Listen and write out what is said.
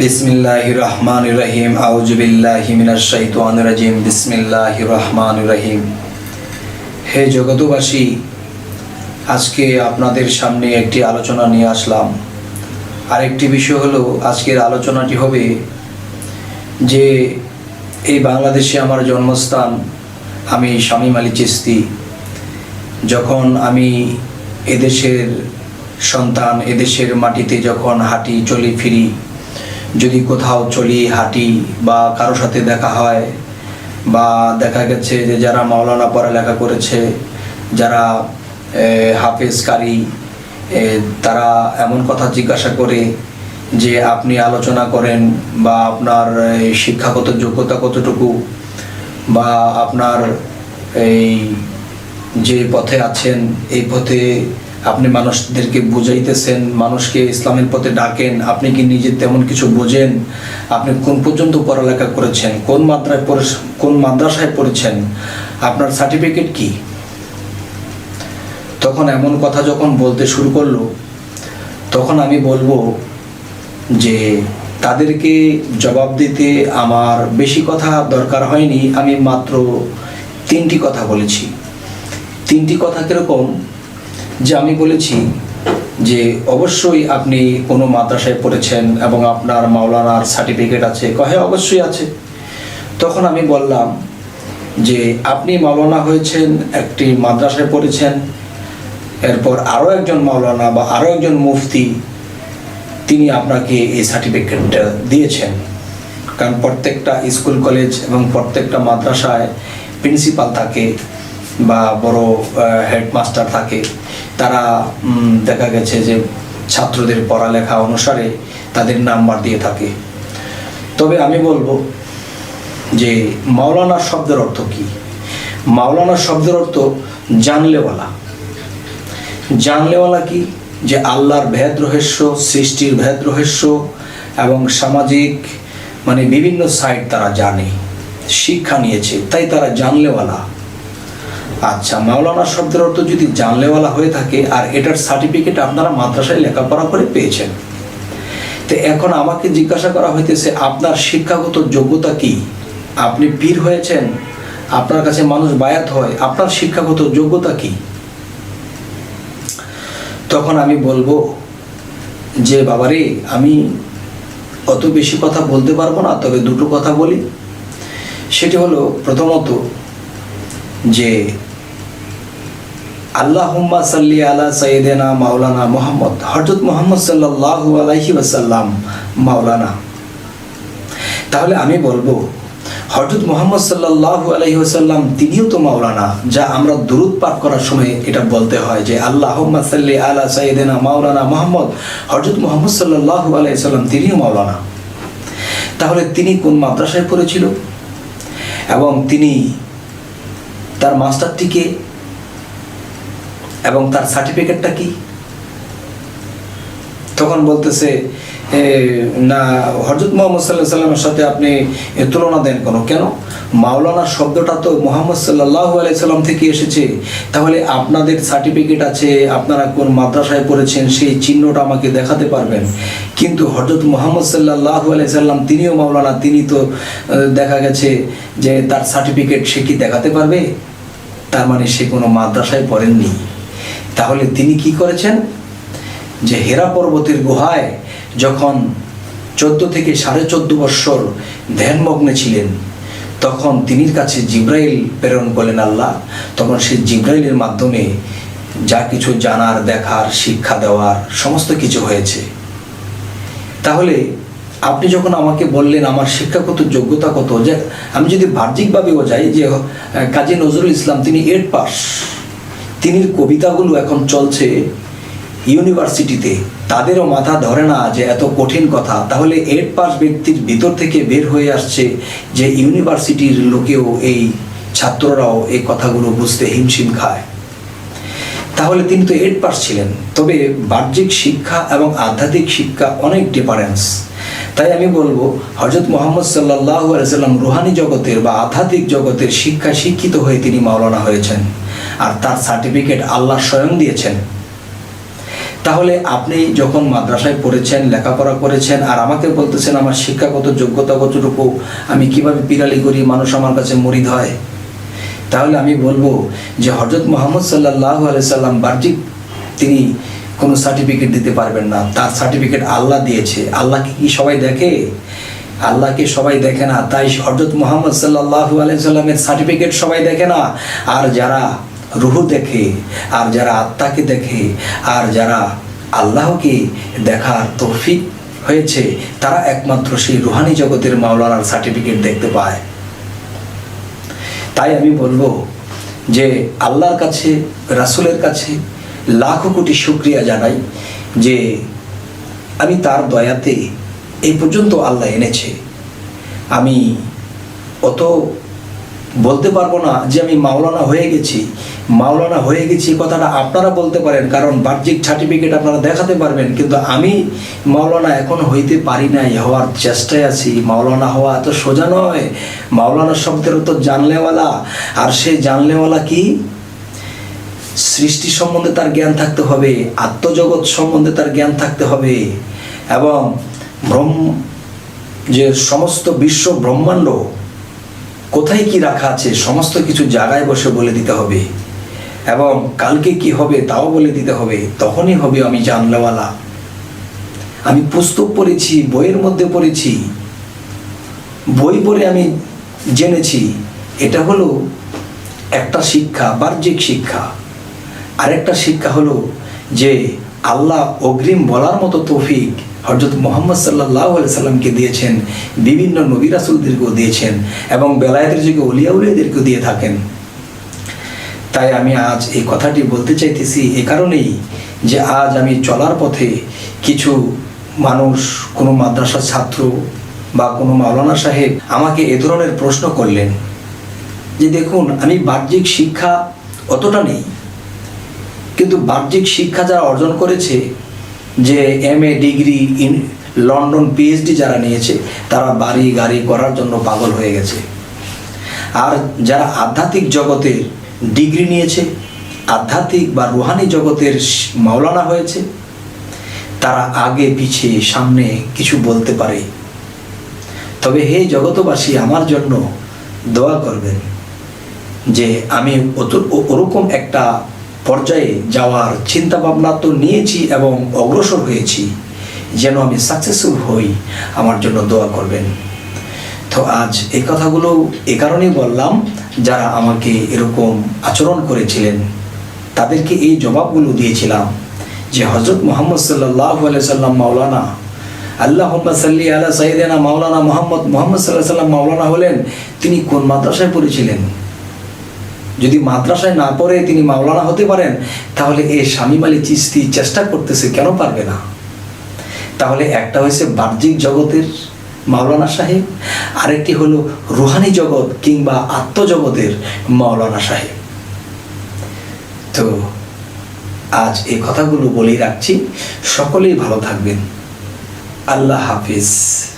বিসমিল্লাহ রহমান রহিম আউজুবিল্লাহ মিনাশ শাইতানির রাজিম বিসমিল্লাহ রহমান রহিম হে জগতবাসী আজকে আপনাদের সামনে একটি আলোচনা নিয়ে আসলাম। আরেকটি বিষয় হলো, আজকের আলোচনাটি হবে যে, এই বাংলাদেশে আমার জন্মস্থান, আমি শামীম আলী চিস্তি যখন আমি এদেশের সন্তান, এদেশের মাটিতে যখন হাঁটি, চলি, ফিরি যদি কোথাও চলি হাঁটি বা কারোর সাথে দেখা হয় বা দেখা গেছে যে যারা মাওলানা পড়ালেখা করেছে যারা এ, হাফেজ কারি তারা এমন কথা জিজ্ঞাসা করে যে আপনি আলোচনা করেন বা আপনার শিক্ষাগত যোগ্যতা কতটুকু বা আপনার এই যে পথে আছেন এই পথে আপনি মানুষদেরকে বুঝাইতেছেন, মানুষকে ইসলামের পথে ডাকেন, আপনি কি নিজে তেমন কিছু বোঝেন? আপনি কোন পর্যন্ত পড়ালেখা করেছেন? কোন মাত্রায় পড়ে কোন মাদ্রাসায় পড়েছেন? আপনার সার্টিফিকেট কি? তখন এমন কথা যখন বলতে শুরু করল, তখন আমি বলব যে, তাদেরকে জবাব দিতে আমার বেশি কথা দরকার হয়নি। আমি মাত্র তিনটি কথা বলেছি। তিনটি কথা কীরকম? যে আমি বলেছি যে অবশ্যই আপনি কোনো মাদ্রাসায় পড়েছেন এবং আপনার মাওলানার সার্টিফিকেট আছে, কহে অবশ্যই আছে। তখন আমি বললাম যে আপনি মাওলানা হয়েছেন, একটি মাদ্রাসায় পড়েছেন, এরপর আরও একজন মাওলানা বা আরও একজন মুফতি, তিনি আপনাকে এই সার্টিফিকেটটা দিয়েছেন। কারণ প্রত্যেকটা স্কুল, কলেজ এবং প্রত্যেকটা মাদ্রাসায় প্রিন্সিপাল থাকে। বা বড় হেডমাস্টার থাকে, তারা দেখা গেছে যে ছাত্রদের পড়ালেখা অনুসারে তাদের নাম্বার দিয়ে থাকে। তবে আমি বলব যে মাওলানা শব্দের অর্থ কি? মাওলানা শব্দের অর্থ জানলেওয়ালা। জানলেওয়ালা কি? যে আল্লাহর ভেদ রহস্য সৃষ্টির ভেদ রহস্য এবং সামাজিক মানে বিভিন্ন সাইট তারা জানে, শিক্ষা নিয়েছে, তাই তারা জানলেওয়ালা। আচ্ছা মাওলানা শব্দের অর্থ যদি জানলেওয়ালা হয়ে থাকে, আর এটার সার্টিফিকেট আপনারা মাদ্রাসায় লেখাপড়া করে পেয়েছেন। তো এখন আমাকে জিজ্ঞাসা করা হইতেছে, আপনার শিক্ষাগত যোগ্যতা কি? আপনি পীর হয়েছেন, আপনার কাছে মানুষ বায়াত হয়, আপনার শিক্ষাগত যোগ্যতা কি? তখন আমি বলব যে, বাবারে, আমি অত বেশি কথা বলতে পারব না, তবে দুটো কথা বলি। সেটি হলো, প্রথমত যে আল্লাহুম্মা সাল্লি আলা সাইয়েদেনা মাওলানা মোহাম্মদ হযরত মোহাম্মদ সাল্লাল্লাহু আলাইহি ওয়াসাল্লাম মাওলানা। তাহলে আমি বলব হযরত মোহাম্মদ সাল্লাল্লাহু আলাইহি ওয়াসাল্লাম তিনিও তো মাওলানা, যা আমরা দুরূদ পাঠ করার সময় এটা বলতে হয় যে আল্লাহুম্মা সাল্লি আলা সাইদেনা মাওলানা মোহাম্মদ হযরত মোহাম্মদ সাল্লাল্লাহু আলাইহি ওয়াসাল্লাম তিনিও মাওলানা। তাহলে তিনি কোন মাদ্রাসায় পড়েছিল? এবং তিনি তার মাস্টারটিকে এবং তার সার্টিফিকেটটা কি? তখন বলতেছে না হজরত মোহাম্মদ সাল্লাহ সাল্লামের সাথে আপনি তুলনা দেন কেন। কেন? মাওলানা শব্দটা তো মোহাম্মদ সাল্লাহ আলাইসাল্লাম থেকে এসেছে। তাহলে আপনাদের সার্টিফিকেট আছে, আপনারা কোন মাদ্রাসায় পড়েছেন, সেই চিহ্নটা আমাকে দেখাতে পারবেন। কিন্তু হজরত মোহাম্মদ সাল্লাহ আলাইসাল্লাম তিনিও মাওলানা, তিনি তো দেখা গেছে যে তার সার্টিফিকেট সে কি দেখাতে পারবে? তার মানে সে কোনো মাদ্রাসায় পড়েননি। তাহলে তিনি কি করেছেন? যে হেরা পর্বতের গুহায় যখন চোদ্দ থেকে সাড়ে চোদ্দ বৎসর ধ্যানমগ্নে ছিলেন, তখন তিনির কাছে জিব্রাইল প্রেরণ করলেন আল্লাহ। তখন সেই জিব্রাইলের মাধ্যমে যা কিছু জানার, দেখার, শিক্ষা দেওয়ার সমস্ত কিছু হয়েছে। তাহলে আপনি যখন আমাকে বললেন আমার শিক্ষাগত যোগ্যতা কত, যে আমি যদি বাহ্যিকভাবেও যাই যে কাজী নজরুল ইসলাম তিনি এইট পাস তিনির কবিতাগুলো এখন চলছে ইউনিভার্সিটিতে। তাদেরও মাথা ধরে না যে এত কঠিন কথা। তাহলে এইট পাস ব্যক্তির ভিতর থেকে বের হয়ে আসছে যে ইউনিভার্সিটির লোকেও এই ছাত্ররাও এই কথাগুলো বুঝতে হিমশিম খায়। তাহলে তিনি তো এইট পাস ছিলেন। তবে বাহ্যিক শিক্ষা এবং আধ্যাত্মিক শিক্ষা অনেক ডিফারেন্স তাই আমি বলব হজরত মোহাম্মদ সাল্লাহ সাল্লাম রুহানি জগতের বা আধ্যাত্মিক জগতের শিক্ষা শিক্ষিত হয়ে তিনি মাওলানা হয়েছেন। আর তার সার্টিফিকেট আল্লাহ স্বয়ং দিয়েছেন। তাহলে আপনি যখন মাদ্রাসায় পড়েছেন, লেখাপড়া করেছেন, আর আমাকে বলতেছেন আমার শিক্ষাগত যোগ্যতা কতটুকু, আমি কীভাবে পিরালি করি, মানুষ আমার কাছে মরিদ হয়, তাহলে আমি বলব যে হজরত মোহাম্মদ সাল্লাহ সাল্লাম বাহ্যিক তিনি কোনো সার্টিফিকেট দিতে পারবেন না। তার সার্টিফিকেট আল্লাহ দিয়েছে। আল্লাহকে কি সবাই দেখে? আল্লাহকে সবাই দেখে না। তাই হজরত মোহাম্মদ সাল্লাহ সাল্লামের সার্টিফিকেট সবাই দেখে না। আর যারা রুহু দেখে, আর যারা আত্মাকে দেখে, আর যারা আল্লাহকে দেখার তৌফিক হয়েছে, তারা একমাত্র সেই রুহানি জগতের মাওলানার সার্টিফিকেট দেখতে পায়। তাই আমি বলব যে আল্লাহর কাছে, রাসুলের কাছে লাখো কোটি শুক্রিয়া জানাই যে আমি তার দয়াতে এই পর্যন্ত আল্লাহ এনেছে। আমি অত বলতে পারব না যে আমি মাওলানা হয়ে গেছি মাওলানা হয়ে গেছি কথাটা আপনারা বলতে পারেন, কারণ বাহ্যিক সার্টিফিকেট আপনারা দেখাতে পারবেন, কিন্তু আমি মাওলানা এখন হইতে পারি নাই, হওয়ার চেষ্টায় আছি। মাওলানা হওয়া এত সোজা নয়। মাওলানা শব্দের তো জানলেওয়ালা, আর সে জানলেওয়ালা কি? সৃষ্টি সম্বন্ধে তার জ্ঞান থাকতে হবে, আত্মজগৎ সম্বন্ধে তার জ্ঞান থাকতে হবে, এবং ব্রহ্ম, যে সমস্ত বিশ্ব ব্রহ্মাণ্ড, কোথায় কি রাখা আছে, সমস্ত কিছু জায়গায় বসে বলে দিতে হবে। এবং কালকে কি হবে তাও বলে দিতে হবে, তখনই হবে আমি জানলাওয়ালা। আমি পুস্তক পড়েছি, বইয়ের মধ্যে পড়েছি। বই পড়ে আমি জেনেছি, এটা হলো একটা শিক্ষা, বাহ্যিক শিক্ষা। আরেকটা শিক্ষা হলো যে আল্লাহ অগ্রিম বলার মতো তৌফিক হজরত মোহাম্মদ সাল্লাহ সাল্লামকে দিয়েছেন, বিভিন্ন নবী রাসুলদেরকেও দিয়েছেন এবং বেলায়েতের যুগে উলিয়া উলিয়াদেরকেও দিয়ে থাকেন। তাই আমি আজ এই কথাটি বলতে চাইতেছি এ কারণেই যে আজ আমি চলার পথে কিছু মানুষ, কোনো মাদ্রাসার ছাত্র বা কোনো মাওলানা সাহেব আমাকে এ ধরনের প্রশ্ন করলেন যে দেখুন, আমি বাহ্যিক শিক্ষা অতটা নেই, কিন্তু বাহ্যিক শিক্ষা যারা অর্জন করেছে, যে M A degree in London PhD যারা নিয়েছে, তারা বাড়ি গাড়ি করার জন্য পাগল হয়ে গেছে। আর যারা আধ্যাত্মিক জগতের ডিগ্রি নিয়েছে, আধ্যাত্মিক বা রুহানি জগতের মাওলানা হয়েছে। তারা আগে পিছিয়ে সামনে কিছু বলতে পারে। তবে হে জগতবাসী আমার জন্য দোয়া করবেন যে আমি ওরকম একটা পর্যায়ে যাওয়ার চিন্তা ভাবনা তো নিয়েছি এবং অগ্রসর হয়েছি, যেন আমি সাকসেসফুল হই, আমার জন্য দোয়া করবেন। তো আজ এই কথাগুলো এ কারণেই বললাম, যারা আমাকে এরকম আচরণ করেছিলেন, তাদেরকে এই জবাবগুলো দিয়েছিলাম যে হজরত মোহাম্মদ সাল্লাহ সাল্লাম মাওলানা আল্লাহ সাল্লি আলা সাইদানা মাওলানা মোহাম্মদ মোহাম্মদ সাল্লাহ সাল্লাম মাওলানা হলেন, তিনি কোন মাদ্রাসায় পড়েছিলেন? যদি মাদ্রাসায় না পড়ে তিনি মাওলানা হতে পারেন, তাহলে এ শামিম আলী চিস্তি চেষ্টা করতেছে কেন পারবে না? তাহলে একটা হয়েছে বাহ্যিক জগতের মাওলানা সাহেব। আরেকটি হলো রুহানি জগৎ কিংবা আত্মজগতের মাওলানা সাহেব। তো আজ এই কথাগুলো বলেই রাখছি। সকলেই ভালো থাকবেন। আল্লাহ হাফিজ।